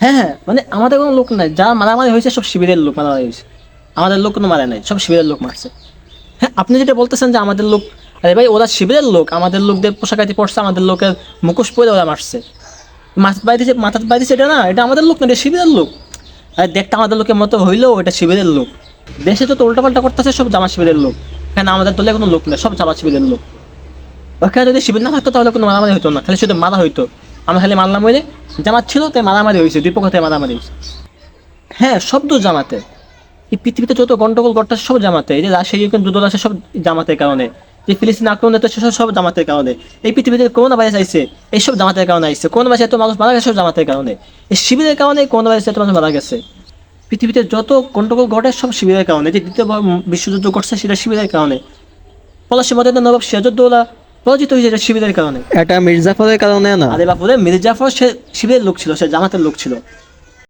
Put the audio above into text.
হ্যাঁ হ্যাঁ মানে আমাদের কোনো লোক নাই। যা মারামারি হয়েছে, সব শিবিরের লোক মারামারি হয়েছে। আমাদের লোক কোনো মারা নাই, সব শিবিরের লোক মারছে। হ্যাঁ আপনি যেটা বলতেছেন যে আমাদের লোক, আরে ভাই, ওরা শিবিরের লোক, আমাদের লোকদের পোশাকাতি পড়ছে আমাদের লোকের মুখোশ পরে ওরা মারছে। মাথার বাইরে যে মাথার বাইরে এটা না, এটা আমাদের লোক না, এটা শিবিরের লোক। আর দেখতে আমাদের লোকের মতো হইলেও এটা শিবিরের লোক। দেশে তো উল্টাপাল্টা করতেছে, সব জামা শিবিরের লোক। কেন আমাদের দলে কোনো লোক নেই, সব জামা শিবিরের লোক। ওখানে যদি শিবির না থাকতো, তাহলে কোনো মারামারি হতো না, খালি শুধু মারা হইতো। আমরা খালি মারলাম বলে জামাত ছিল, তাই মারামারি হয়েছে, দুই পক্ষ থেকে মারামারি হয়েছে। হ্যাঁ সব তো জামাতে। এই পৃথিবীতে যত গন্ডগোল ঘটছে সব জামাতে। এই যে রাশিয়া, ইউক্রেন, যুদ্ধ আছে সব জামাতের কারণে। যে ফিলিস্তিন আক্রমণ হচ্ছে সব সব জামাতের কারণে। এই পৃথিবীতে করোনা ভাইরাস আইছে এইসব জামাতের কারণে আইছে। করোনা ভাইরাস এত মানুষ মারা গেছে, সব জামাতের কারণে। এই শিবিরের কারণে করোনা ভাইরাস এত মানুষ মারা গেছে। পৃথিবীতে যত গন্ডগোল ঘটে, সব শিবিরের কারণে। যে দ্বিতীয় বিশ্বযুদ্ধ ঘটছে, সেটা শিবিরের কারণে। পলাশি মদের নবাব সিরাজউদ্দৌলা পরাজিত হয়েছে এটা শিবিরের কারণে। এটা মির্জাফরের কারণে না। আরে বাপুরে মির্জাফর সে শিবিরের লোক ছিল সে জামাতের লোক ছিল।